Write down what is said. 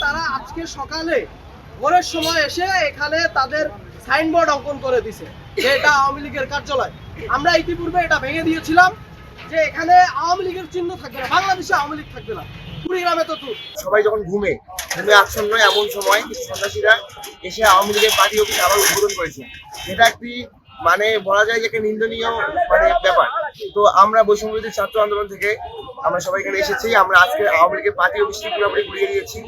তারা আজকে সকালে ভোরের সময় এসে এখানে তাদের সাইনবোর্ড অঙ্কন করে দিছে। যে এটা আওয়ামী লীগের কার্যালয়। আমরা ইতিপূর্বে এটা ভেঙে দিয়েছিলাম যে এখানে আওয়ামী লীগের চিহ্ন থাকবে না, বাংলাদেশে আওয়ামী লীগ থাকবে না। তো সবাই যখন ঘুমে ঘুমে আচ্ছন্ন এমন সময় সন্ত্রাসীরা এসে আওয়ামী লীগের পার্টি অফিস আবার উদ্বোধন করেছে। এটা একটি মানে বলা যায় যে একটা নিন্দনীয় মানে ব্যাপার। তো আমরা বৈষম্যবিরোধী ছাত্র আন্দোলন থেকে আমরা সবাই এখানে এসেছি। আমরা আজকে আওয়ামী লীগের পার্টি অফিসটি পুরোপুরি ঘুরিয়ে দিয়েছি।